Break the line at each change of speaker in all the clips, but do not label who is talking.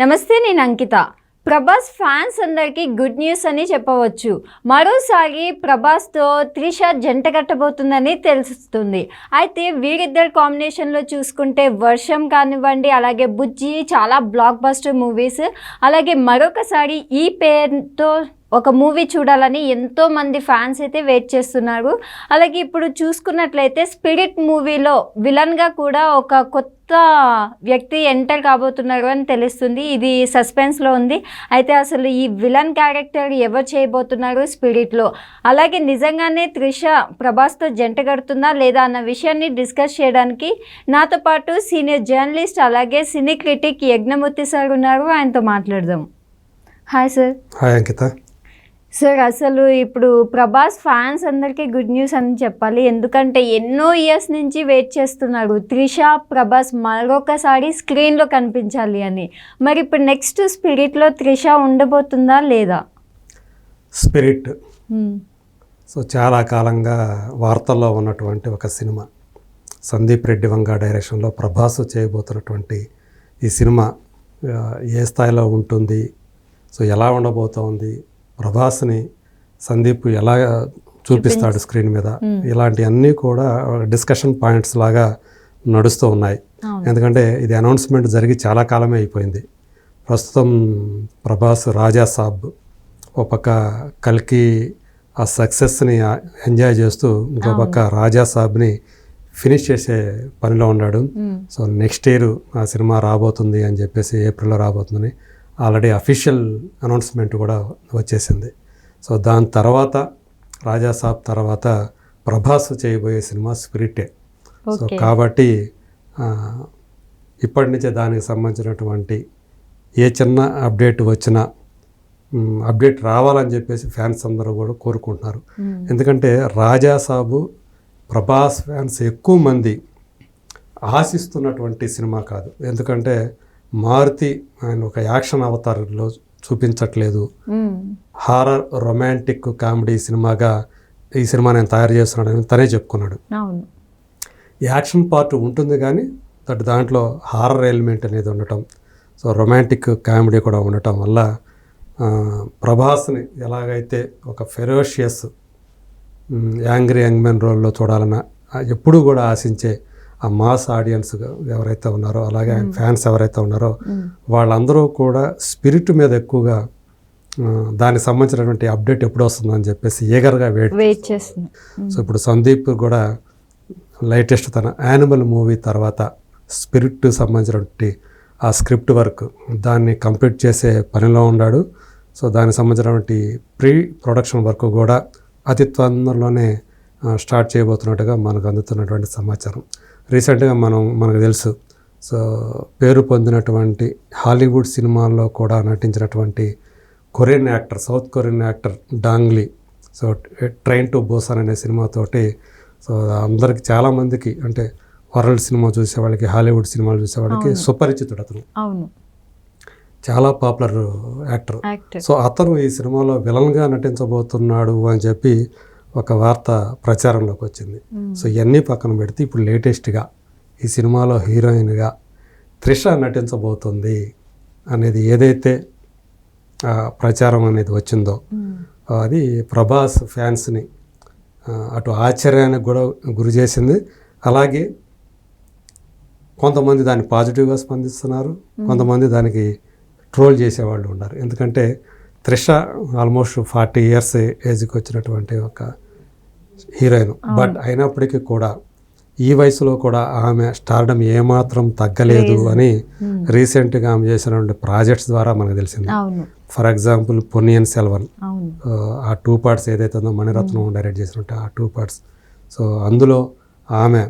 నమస్తే నేను అంకిత. ప్రభాస్ ఫ్యాన్స్ అందరికీ గుడ్ న్యూస్ అని చెప్పవచ్చు. మరోసారి ప్రభాస్తో త్రిష జంట కట్టబోతుందని తెలుస్తుంది. అయితే వీరిద్దరు కాంబినేషన్లో చూసుకుంటే వర్షం కానివ్వండి అలాగే బుజ్జి చాలా బ్లాక్ బస్టర్ మూవీస్ అలాగే మరొకసారి ఈ పేరుతో ఒక మూవీ చూడాలని ఎంతో మంది ఫ్యాన్స్ అయితే వెయిట్ చేస్తున్నారు. అలాగే ఇప్పుడు చూసుకున్నట్లయితే స్పిరిట్ మూవీలో విలన్గా కూడా ఒక కొత్త వ్యక్తి ఎంటర్ కాబోతున్నారు అని తెలుస్తుంది. ఇది సస్పెన్స్లో ఉంది. అయితే అసలు ఈ విలన్ క్యారెక్టర్ ఎవరు చేయబోతున్నారు స్పిరిట్లో? అలాగే నిజంగానే త్రిష ప్రభాస్తో జంట కడుతుందా లేదా అన్న విషయాన్ని డిస్కస్ చేయడానికి నాతో పాటు సీనియర్ జర్నలిస్ట్ అలాగే సినీ క్రిటిక్ యజ్ఞమూర్తి సార్ ఉన్నారు. ఆయనతో మాట్లాడదాం. Hi sir.
Hi Ankita.
Sir అసలు ఇప్పుడు ప్రభాస్ ఫ్యాన్స్ అందరికీ గుడ్ న్యూస్ అని చెప్పాలి. ఎందుకంటే ఎన్నో ఇయర్స్ నుంచి వెయిట్ చేస్తున్నారు త్రిష ప్రభాస్ మరొకసారి స్క్రీన్లో కనిపించాలి అని. మరి ఇప్పుడు నెక్స్ట్ స్పిరిట్లో త్రిష ఉండబోతుందా లేదా?
స్పిరిట్. సో చాలా కాలంగా వార్తల్లో ఉన్నటువంటి ఒక సినిమా సందీప్ రెడ్డి వంగ డైరెక్షన్లో ప్రభాస్ చేయబోతున్నటువంటి ఈ సినిమా ఏ స్థాయిలో ఉంటుంది? సో ఎలా ఉండబోతోంది? ప్రభాస్ని సందీప్ ఎలా చూపిస్తాడు స్క్రీన్ మీద. ఇలాంటి అన్నీ కూడా డిస్కషన్ పాయింట్స్ లాగా నడుస్తూ ఉన్నాయి. ఎందుకంటే ఇది అనౌన్స్మెంట్ జరిగి చాలా కాలమే అయిపోయింది. ప్రస్తుతం ప్రభాస్ రాజా సాబ్ ఓ పక్క కల్కి ఆ సక్సెస్ని ఎంజాయ్ చేస్తూ ఇంకో పక్క రాజా సాబ్ని ఫినిష్ చేసే పనిలో ఉన్నాడు.
Hmm.
సో నెక్స్ట్ ఇయర్ ఆ సినిమా రాబోతుంది అని చెప్పేసి ఏప్రిల్లో రాబోతుందని ఆల్రెడీ అఫీషియల్ అనౌన్స్మెంట్ కూడా వచ్చేసింది. సో దాని తర్వాత రాజా సాబ్ తర్వాత ప్రభాస్ చేయబోయే సినిమా స్పిరిటే. సో కాబట్టి ఇప్పటి నుంచే దానికి సంబంధించినటువంటి ఏ చిన్న అప్డేట్ వచ్చినా అప్డేట్ రావాలని చెప్పేసి ఫ్యాన్స్ అందరూ కూడా కోరుకుంటున్నారు. ఎందుకంటే రాజా సాబు ప్రభాస్ ఫ్యాన్స్ ఎక్కువ మంది ఆశిస్తున్నటువంటి సినిమా కాదు. ఎందుకంటే మారుతి ఆయన ఒక యాక్షన్ అవతారంలో చూపించట్లేదు. హారర్ రొమాంటిక్ కామెడీ సినిమాగా ఈ సినిమా నేను తయారు చేస్తున్నాడని తనే చెప్పుకున్నాడు. యాక్షన్ పార్ట్ ఉంటుంది కానీ దట్ దాంట్లో హారర్ ఎలిమెంట్ అనేది ఉండటం సో రొమాంటిక్ కామెడీ కూడా ఉండటం వల్ల ప్రభాస్ని ఎలాగైతే ఒక ఫెరోషియస్ యాంగ్రీ యంగ్ మెన్ రోల్లో చూడాలన్న ఎప్పుడూ కూడా ఆశించే ఆ మాస్ ఆడియన్స్ ఎవరైతే ఉన్నారో అలాగే ఆయన ఫ్యాన్స్ ఎవరైతే ఉన్నారో వాళ్ళందరూ కూడా స్పిరిట్ మీద ఎక్కువగా దానికి సంబంధించినటువంటి అప్డేట్ ఎప్పుడు వస్తుందని చెప్పేసి ఏగర్గా వెయిట్
వెయిట్ చేస్తున్నా
సో ఇప్పుడు సందీప్ కూడా లేటెస్ట్ తన యానిమల్ మూవీ తర్వాత స్పిరిట్ సంబంధించినటువంటి ఆ స్క్రిప్ట్ వర్క్ దాన్ని కంప్లీట్ చేసే పనిలో ఉన్నాడు. సో దానికి సంబంధించినటువంటి ప్రీ ప్రొడక్షన్ వర్క్ కూడా అతి తొందరలోనే ఆ, స్టార్ట్ చేయబోతున్నట్టుగా మనకు అందుతున్నటువంటి సమాచారం. రీసెంట్గా మనం మనకు తెలుసు. సో పేరు పొందినటువంటి హాలీవుడ్ సినిమాల్లో కూడా నటించినటువంటి Korean actor south Korean actor డాంగ్లీ so train to Busan అనే సినిమాతోటి సో అందరికి చాలామందికి అంటే వరల్డ్ సినిమా చూసే వాళ్ళకి హాలీవుడ్ సినిమాలు చూసే వాళ్ళకి సుపరిచితుడు అతను.
అవును.
చాలా పాపులర్ యాక్టర్. సో అతను ఈ సినిమాలో విలన్గా నటించబోతున్నాడు అని చెప్పి ఒక వార్త ప్రచారంలోకి వచ్చింది. సో ఇవన్నీ పక్కన పెడితే ఇప్పుడు లేటెస్ట్గా ఈ సినిమాలో హీరోయిన్గా త్రిష నటించబోతుంది అనేది ఏదైతే ప్రచారం అనేది వచ్చిందో అది ప్రభాస్ ఫ్యాన్స్ని అటు ఆశ్చర్యానికి కూడా గురి చేసింది. అలాగే కొంతమంది దాన్ని పాజిటివ్గా స్పందిస్తున్నారు. కొంతమంది దానికి ట్రోల్ చేసేవాళ్ళు ఉన్నారు. ఎందుకంటే త్రిష ఆల్మోస్ట్ ఫార్టీ ఇయర్స్ ఏజ్కి వచ్చినటువంటి ఒక హీరోయిన్. బట్ అయినప్పటికీ కూడా ఈ వయసులో కూడా ఆమె స్టార్డమ్ ఏమాత్రం తగ్గలేదు అని రీసెంట్గా ఆమె చేసినటువంటి ప్రాజెక్ట్స్ ద్వారా మనకు తెలిసింది. For example Ponniyin Selvan. ఆ, టూ పార్ట్స్ ఏదైతే ఉందో మణిరత్నం డైరెక్ట్ చేసినట్టు ఆ టూ పార్ట్స్. సో అందులో ఆమె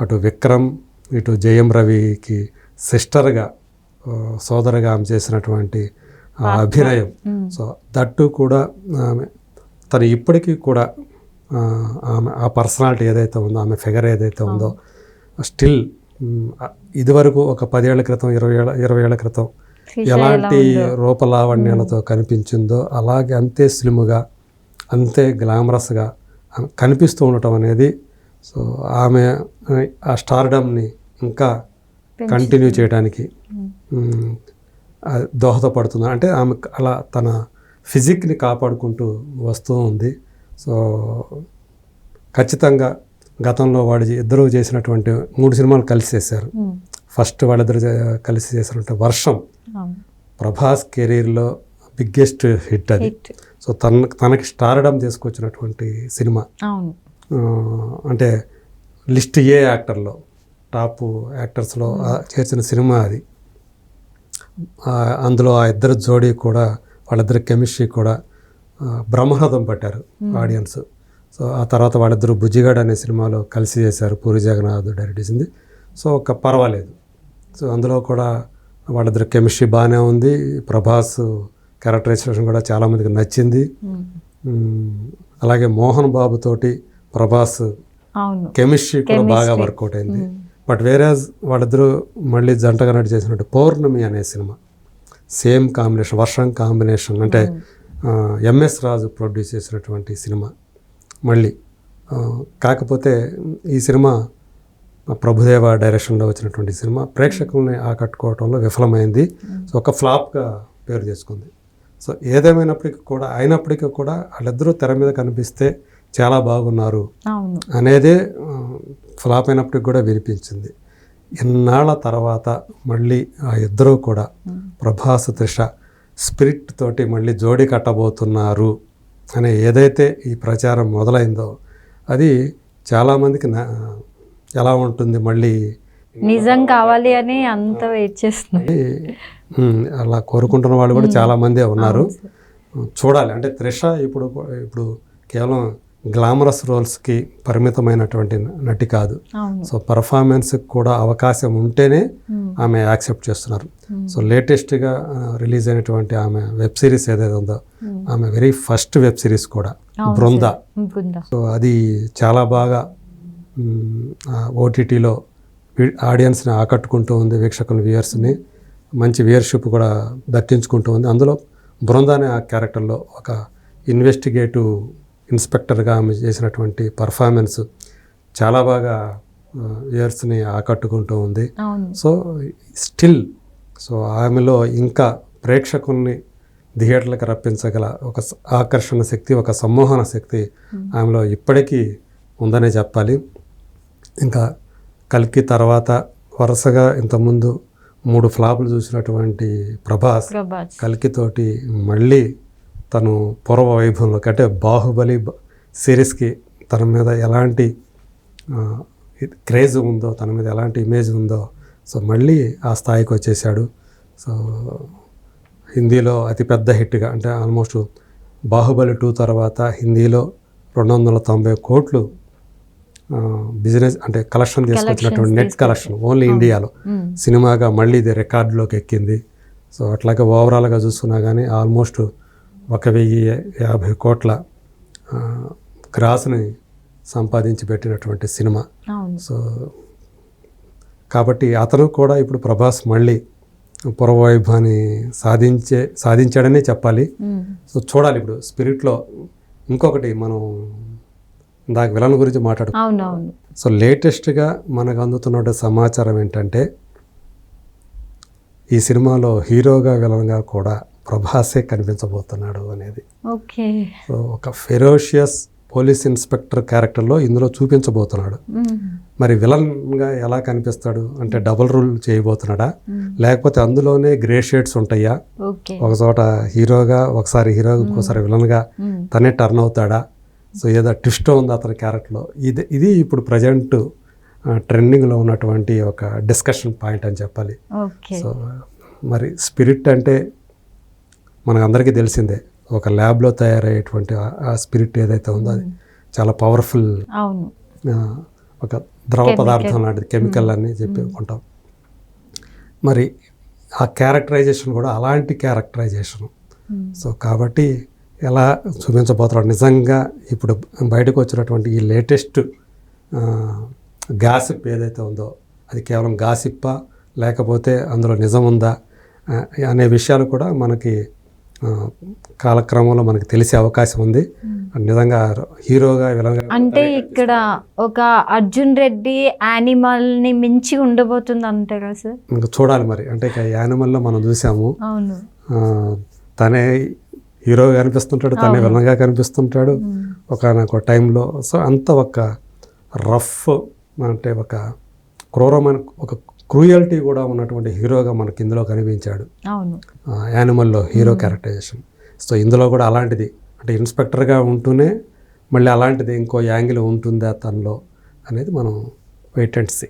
అటు విక్రమ్ ఇటు జయం రవికి సిస్టర్గా సోదరగా ఆమె చేసినటువంటి ఆ అభినయం. సో దట్టు కూడా ఆమె తను ఇప్పటికీ కూడా ఆమె ఆ పర్సనాలిటీ ఏదైతే ఉందో ఆమె ఫిగర్ ఏదైతే ఉందో స్టిల్ ఇదివరకు ఒక పదేళ్ళ క్రితం ఇరవై ఏళ్ళ ఇరవై ఏళ్ళ క్రితం ఎలాంటి రూపలావణ్యాలతో కనిపించిందో అలాగే అంతే స్లిమ్గా అంతే గ్లామరస్గా కనిపిస్తూ ఉండటం అనేది సో ఆమె ఆ స్టార్డమ్ని ఇంకా కంటిన్యూ చేయడానికి దోహదపడుతుంది అంటే ఆమె అలా తన ఫిజిక్ని కాపాడుకుంటూ వస్తూ ఉంది. సో ఖచ్చితంగా గతంలో వాడు ఇద్దరు చేసినటువంటి మూడు సినిమాలు కలిసి చేశారు. ఫస్ట్ వాళ్ళిద్దరు కలిసి చేసినటువంటి వర్షం ప్రభాస్ కెరీర్లో బిగ్గెస్ట్ హిట్ అది. సో తన తనకి స్టార్డమ్ తీసుకొచ్చినటువంటి సినిమా. అంటే లిస్ట్ ఏ యాక్టర్లో టాప్ యాక్టర్స్లో చేర్చిన సినిమా అది. అందులో ఆ ఇద్దరు జోడీ కూడా వాళ్ళిద్దరి కెమిస్ట్రీ కూడా బ్రహ్మరథం పట్టారు ఆడియన్స్. సో ఆ తర్వాత వాళ్ళిద్దరు బుజ్జిగాడ్ అనే సినిమాలో కలిసి చేశారు పూరి జగన్నాథ్ డైరెక్ట్ చేసింది సో ఒక పర్వాలేదు. సో అందులో కూడా వాళ్ళిద్దరు కెమిస్ట్రీ బాగానే ఉంది. ప్రభాస్ క్యారెక్టరైజేషన్ కూడా చాలామందికి నచ్చింది. అలాగే మోహన్ బాబు తోటి ప్రభాస్ కెమిస్ట్రీ కూడా బాగా వర్కౌట్ అయింది. బట్ వేరే వాళ్ళిద్దరూ మళ్ళీ జంటగా నటి చేసినట్టు పౌర్ణమి అనే cinema. Same combination Varsham combination. అంటే ఎంఎస్ రాజు ప్రొడ్యూస్ చేసినటువంటి సినిమా. మళ్ళీ కాకపోతే ఈ సినిమా ప్రభుదేవ డైరెక్షన్లో వచ్చినటువంటి సినిమా. ప్రేక్షకుల్ని ఆకట్టుకోవడంలో విఫలమైంది. సో ఒక ఫ్లాప్గా పేరు తెచ్చుకుంది సో ఏదేమైనప్పటికీ కూడా అయినప్పటికీ కూడా వాళ్ళిద్దరూ తెర మీద కనిపిస్తే చాలా బాగున్నారు అనేదే ఫ్లాప్ అయినప్పటికి కూడా వినిపించింది ఇన్నాళ్ళ తర్వాత మళ్ళీ ఆ ఇద్దరూ కూడా ప్రభాస్ త్రిష స్పిరిట్ తోటి మళ్ళీ జోడి కట్టబోతున్నారు అనే ఏదైతే ఈ ప్రచారం మొదలైందో అది చాలామందికి ఎలా ఉంటుంది మళ్ళీ
నిజం కావాలి అని అంత వెయిట్ చేస్తుంది
అలా కోరుకుంటున్న వాళ్ళు కూడా చాలామందే ఉన్నారు. చూడాలి. అంటే త్రిష ఇప్పుడు ఇప్పుడు కేవలం గ్లామరస్ రోల్స్కి పరిమితమైనటువంటి నటి కాదు. సో పర్ఫార్మెన్స్కి కూడా అవకాశం ఉంటేనే ఆమె యాక్సెప్ట్ చేస్తున్నారు. సో లేటెస్ట్గా రిలీజ్ అయినటువంటి ఆమె వెబ్ సిరీస్ ఏదైతే ఉందో ఆమె వెరీ ఫస్ట్ వెబ్ సిరీస్ కూడా బృంద.
బృంద.
సో అది చాలా బాగా ఓటీటీలో ఆడియన్స్ని ఆకట్టుకుంటూ ఉంది వీక్షకుల వ్యూయర్స్ని. మంచి వ్యూయర్షిప్ కూడా దక్కించుకుంటూ ఉంది. అందులో బృంద అనే ఆ క్యారెక్టర్లో ఒక ఇన్వెస్టిగేటివ్ ఇన్స్పెక్టర్గా ఆమె చేసినటువంటి పర్ఫార్మెన్స్ చాలా బాగా వ్యూయర్స్ని ఆకట్టుకుంటూ ఉంది. సో స్టిల్ సో ఆమెలో ఇంకా ప్రేక్షకుల్ని థియేటర్లకు రప్పించగల ఒక ఆకర్షణ శక్తి ఒక సమ్మోహన శక్తి ఆమెలో ఇప్పటికీ ఉందనే చెప్పాలి. ఇంకా కల్కి తర్వాత వరుసగా ఇంతకుముందు మూడు ఫ్లాపులు చూసినటువంటి ప్రభాస్
ప్రభాస్.
కల్కితోటి మళ్ళీ తను పూర్వ వైభవంలోకి అంటే బాహుబలి సిరీస్కి తన మీద ఎలాంటి క్రేజ్ ఉందో తన మీద ఎలాంటి ఇమేజ్ ఉందో సో మళ్ళీ ఆ స్థాయికి వచ్చేసాడు సో హిందీలో అతిపెద్ద హిట్గా అంటే ఆల్మోస్ట్ బాహుబలి టూ తర్వాత హిందీలో రెండు వందల తొంభై కోట్లు బిజినెస్ అంటే కలెక్షన్ తీసుకొచ్చినటువంటి నెట్ కలెక్షన్ ఓన్లీ ఇండియాలో. సినిమాగా మళ్ళీ ఇది రికార్డులోకి ఎక్కింది. సో అట్లాగే ఓవరాల్గా చూసుకున్నా కానీ ఆల్మోస్ట్ ఒక వెయ్యి యాభై కోట్ల గ్రాస్ని సంపాదించి పెట్టినటువంటి సినిమా. సో కాబట్టి అతను కూడా ఇప్పుడు ప్రభాస్ మళ్ళీ పూర్వవైభవాన్ని సాధించే సాధించాడనే చెప్పాలి. సో చూడాలి ఇప్పుడు స్పిరిట్లో. ఇంకొకటి మనం ఇందాక విలన్ గురించి మాట్లాడు
అవును అవును
సో లేటెస్ట్గా మనకు అందుతున్న సమాచారం ఏంటంటే ఈ సినిమాలో హీరోగా విలన్గా కూడా ప్రభాసే కనిపించబోతున్నాడు అనేది.
ఓకే.
సో ఒక ఫెరోషియస్ పోలీస్ ఇన్స్పెక్టర్ క్యారెక్టర్లో ఇందులో చూపించబోతున్నాడు. మరి విలన్గా ఎలా కనిపిస్తాడు? అంటే డబుల్ రూల్ చేయబోతున్నాడా. లేకపోతే అందులోనే గ్రే షేడ్స్ ఉంటాయా? ఒక చోట హీరోగా ఒకసారి హీరోగా ఇంకోసారి విలన్గా. తనే టర్న్ అవుతాడా? సో ఏదో ట్విస్ట్ ఉంది అతని క్యారెక్టర్లో. ఇది ఇది ఇప్పుడు ప్రజెంట్ ట్రెండింగ్లో ఉన్నటువంటి ఒక డిస్కషన్ పాయింట్ అని చెప్పాలి. సో మరి స్పిరిట్ అంటే మనకు అందరికీ తెలిసిందే ఒక ల్యాబ్లో తయారయ్యేటువంటి ఆ- స్పిరిట్ ఏదైతే ఉందో అది చాలా పవర్ఫుల్ ఒక ద్రవ పదార్థం లాంటిది కెమికల్ అని చెప్పి ఉంటాం మరి ఆ క్యారెక్టరైజేషన్ కూడా అలాంటి క్యారెక్టరైజేషన్. సో కాబట్టి ఎలా చూపించబోతున్నాడు నిజంగా ఇప్పుడు బయటకు వచ్చినటువంటి ఈ లేటెస్ట్ గాసిప్ ఏదైతే ఉందో అది కేవలం గాసిప్పా లేకపోతే అందులో నిజం ఉందా అనే విషయాలు కూడా మనకి కాలక్రమంలో మనకి తెలిసే అవకాశం ఉంది. నిజంగా హీరోగా
అంటే ఇక్కడ ఒక అర్జున్ రెడ్డి యానిమల్ని మించి ఉండబోతుంది అంటారా సార్?
ఇంకా చూడాలి మరి. అంటే ఇక యానిమల్లో మనం చూసాము. తనే హీరోగా కనిపిస్తుంటాడు తనే విలన్గా కనిపిస్తుంటాడు. ఒక టైంలో సో అంత ఒక రఫ్ అంటే ఒక క్రూరమైన ఒక క్రూయల్టీ కూడా ఉన్నటువంటి హీరోగా మనకి ఇందులో కనిపించాడు. యానిమల్లో హీరో క్యారెక్టరైజేషన్. సో ఇందులో కూడా అలాంటిది. అంటే ఇన్స్పెక్టర్గా ఉంటూనే మళ్ళీ అలాంటిది ఇంకో యాంగిల్ ఉంటుందా తనలో అనేది మనం వెయిట్ అండ్ సీ